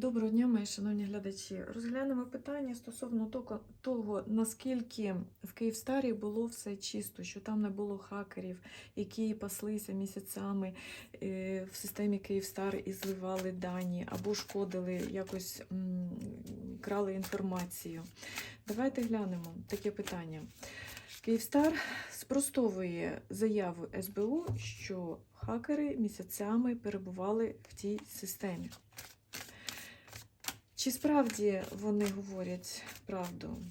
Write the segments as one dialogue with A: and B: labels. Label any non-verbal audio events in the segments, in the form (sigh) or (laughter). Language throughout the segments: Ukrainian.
A: Доброго дня, мої шановні глядачі. Розглянемо питання стосовно того, наскільки в Київстарі було все чисто, що там не було хакерів, які паслися місяцями е, в системі Київстар і зливали дані або шкодили, якось крали інформацію. Давайте глянемо таке питання. Київстар спростовує заяву СБУ, що хакери місяцями перебували в тій системі. Чи справді вони говорять правду?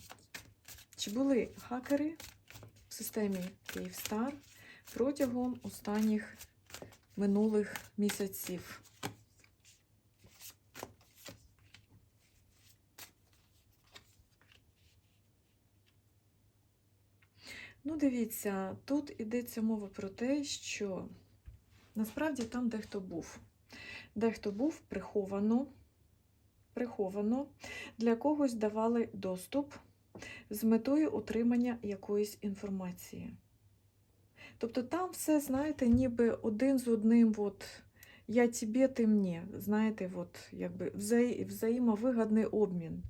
A: Чи були хакери в системі Київстар протягом останніх минулих місяців? Ну, дивіться, тут йдеться мова про те, що насправді там дехто був. Дехто був приховано приховано, для когось давали доступ з метою отримання якоїсь інформації. Тобто там все, знаєте, ніби один з одним, от, я тебе, ти мені, знаєте, от, якби взаї, взаємовигідний обмін.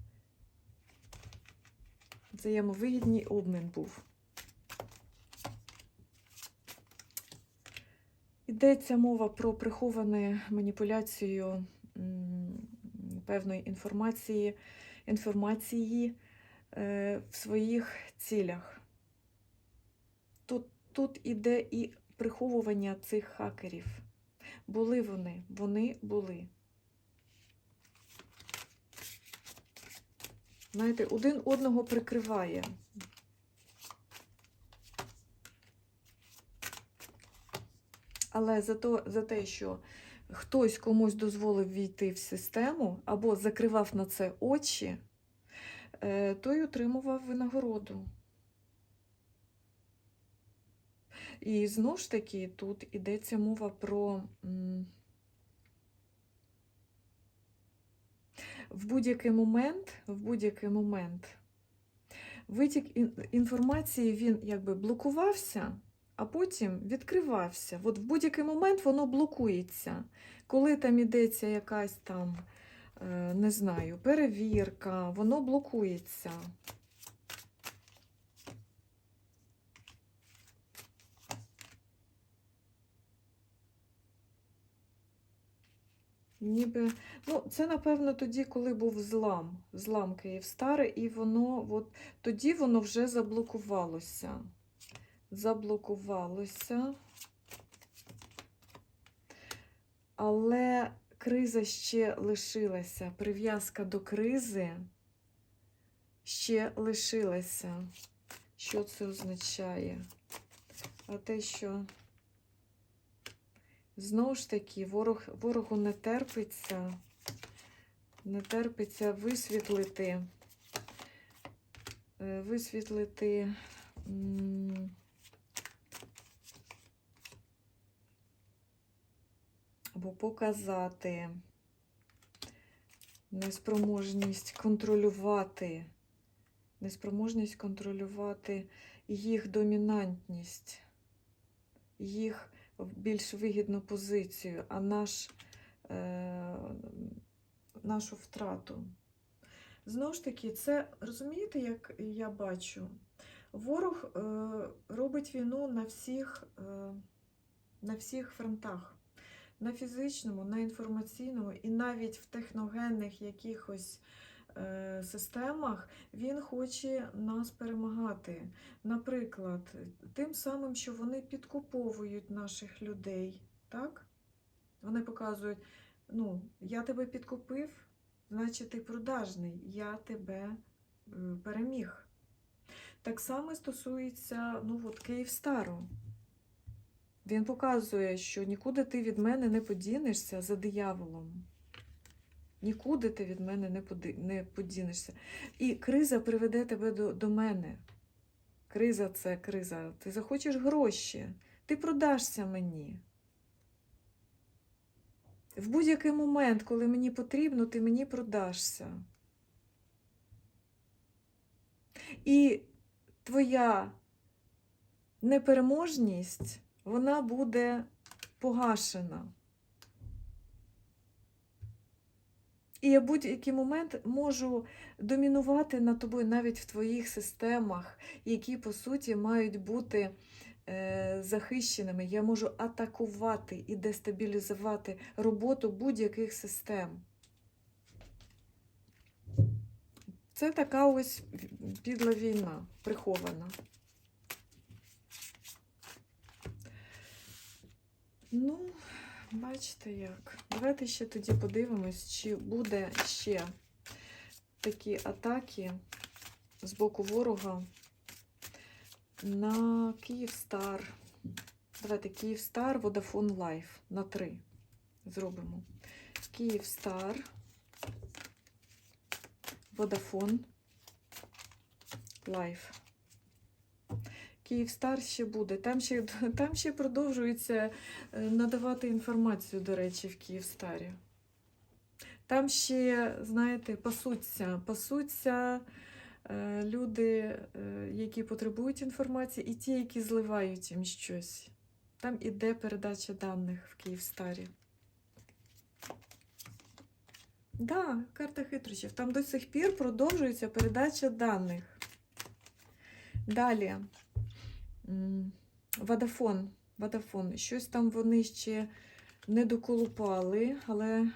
A: Взаємовигідний обмін був. Йдеться мова про приховану маніпуляцію певної інформації, інформації е, в своїх цілях. Тут, тут іде і приховування цих хакерів. Були вони, вони були. Знаєте, один одного прикриває. Але за, то, за те, що хтось комусь дозволив війти в систему або закривав на це очі, е, той отримував винагороду. І знову ж таки, тут йдеться мова про в будь-який момент, в будь-який момент витік інформації він якби блокувався а потім відкривався. От в будь-який момент воно блокується. Коли там ідеться якась там, е, не знаю, перевірка, воно блокується. Ніби, ну, це, напевно, тоді, коли був злам, злам Київстари, і воно, от, тоді воно вже заблокувалося заблокувалося. Але криза ще лишилася. Прив'язка до кризи ще лишилася. Що це означає? А те, що знову ж таки ворог, ворогу не терпиться, не терпиться висвітлити, е, висвітлити. Або показати неспроможність контролювати, неспроможність контролювати їх домінантність, їх більш вигідну позицію, а наш, е, нашу втрату. Знову ж таки, це розумієте, як я бачу? Ворог е, робить війну на всіх, е, на всіх фронтах на фізичному, на інформаційному і навіть в техногенних якихось е, системах він хоче нас перемагати. Наприклад, тим самим, що вони підкуповують наших людей. так? Вони показують, ну, я тебе підкупив, значить ти продажний, я тебе е, переміг. Так само стосується ну, от Київстару. Він показує, що нікуди ти від мене не подінешся за дияволом. Нікуди ти від мене не подінешся. І криза приведе тебе до, до мене. Криза це криза. Ти захочеш гроші, ти продашся мені. В будь-який момент, коли мені потрібно, ти мені продашся. І твоя непереможність вона буде погашена. І я будь-який момент можу домінувати над тобою навіть в твоїх системах, які, по суті, мають бути е, захищеними. Я можу атакувати і дестабілізувати роботу будь-яких систем. Це така ось підла війна, прихована. Ну, бачите як. Давайте ще тоді подивимось, чи буде ще такі атаки з боку ворога на Київстар. Давайте Київстар, Vodafone Life на 3 зробимо. Київстар, Vodafone Life. Київстар ще буде. Там ще, (laughs) там ще продовжується е, надавати інформацію, до речі, в Київстарі. Там ще, знаєте, пасуться, пасуться е, люди, е, які потребують інформації, і ті, які зливають їм щось. Там іде передача даних в Київстарі. Да, карта хитрощів. Там до сих пір продовжується передача даних. Далі. Водафон. Водафон. Щось там вони ще не доколупали, але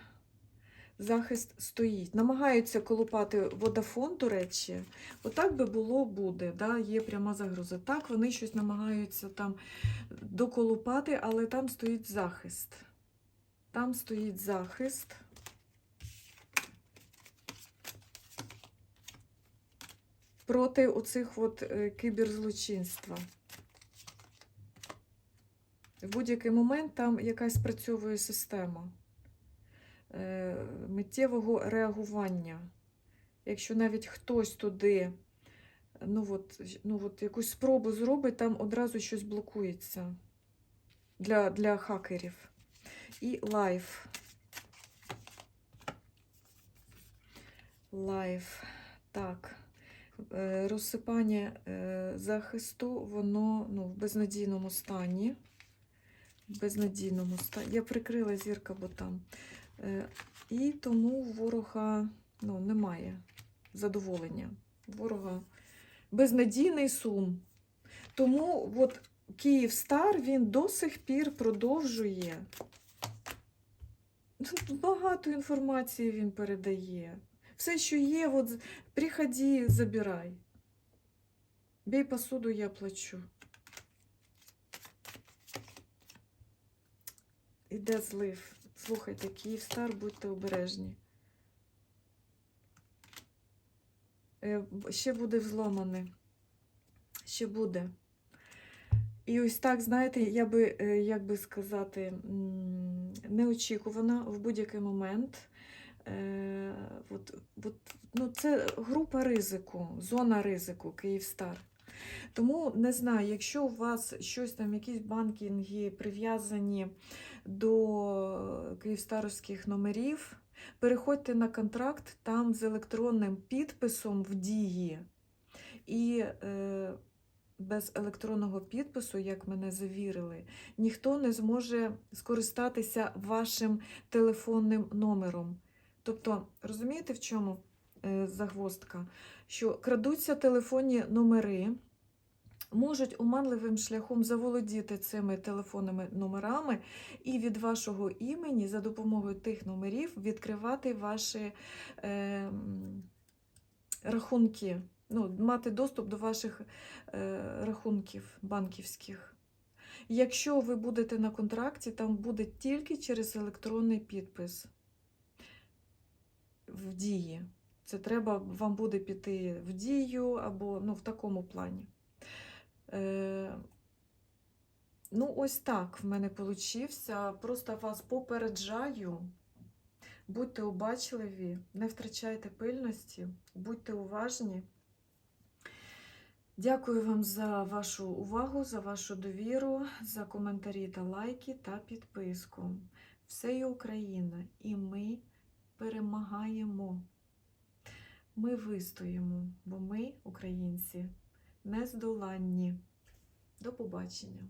A: захист стоїть. Намагаються колупати водафон, до речі. Отак би було, буде. Да? Є пряма загроза. Так, вони щось намагаються там доколупати, але там стоїть захист. Там стоїть захист. Проти оцих от е, киберзлочинства. В будь-який момент там якась спрацьовує система е, миттєвого реагування. Якщо навіть хтось туди ну от, ну от якусь спробу зробить, там одразу щось блокується для, для хакерів. І лайф. Лайф. Так. Е, Розсипання е, захисту, воно ну, в безнадійному стані. Безнадійному стані. Я прикрила зірка, бо там. Е, І тому ворога ну, немає задоволення. Ворога безнадійний сум. Тому от Київстар він до сих пір продовжує. Багато інформації він передає. Все, що є, от, приходи, забирай. Бей посуду, я плачу. Іде злив. Слухайте, Київстар, будьте обережні. Е, Ще буде взломане. Ще буде. І ось так, знаєте, я би, е, як би сказати, неочікувано в будь-який момент. Е, от, от, ну, це група ризику, зона ризику, Київстар. Тому не знаю, якщо у вас щось там, якісь банкінги прив'язані до київстаровських номерів, переходьте на контракт там з електронним підписом в дії. І е, без електронного підпису, як мене завірили, ніхто не зможе скористатися вашим телефонним номером. Тобто, розумієте, в чому е, загвоздка? Що крадуться телефонні номери, можуть оманливим шляхом заволодіти цими телефонними номерами і від вашого імені за допомогою тих номерів відкривати ваші е, рахунки, ну, мати доступ до ваших е, рахунків банківських. Якщо ви будете на контракті, там буде тільки через електронний підпис в дії. Це треба, вам буде піти в дію або ну, в такому плані. Е, ну, ось так в мене вийшло. Просто вас попереджаю. Будьте обачливі, не втрачайте пильності, будьте уважні. Дякую вам за вашу увагу, за вашу довіру, за коментарі та лайки та підписку. Все є Україна, і ми перемагаємо. Ми вистоїмо, бо ми, українці, нездоланні. До побачення!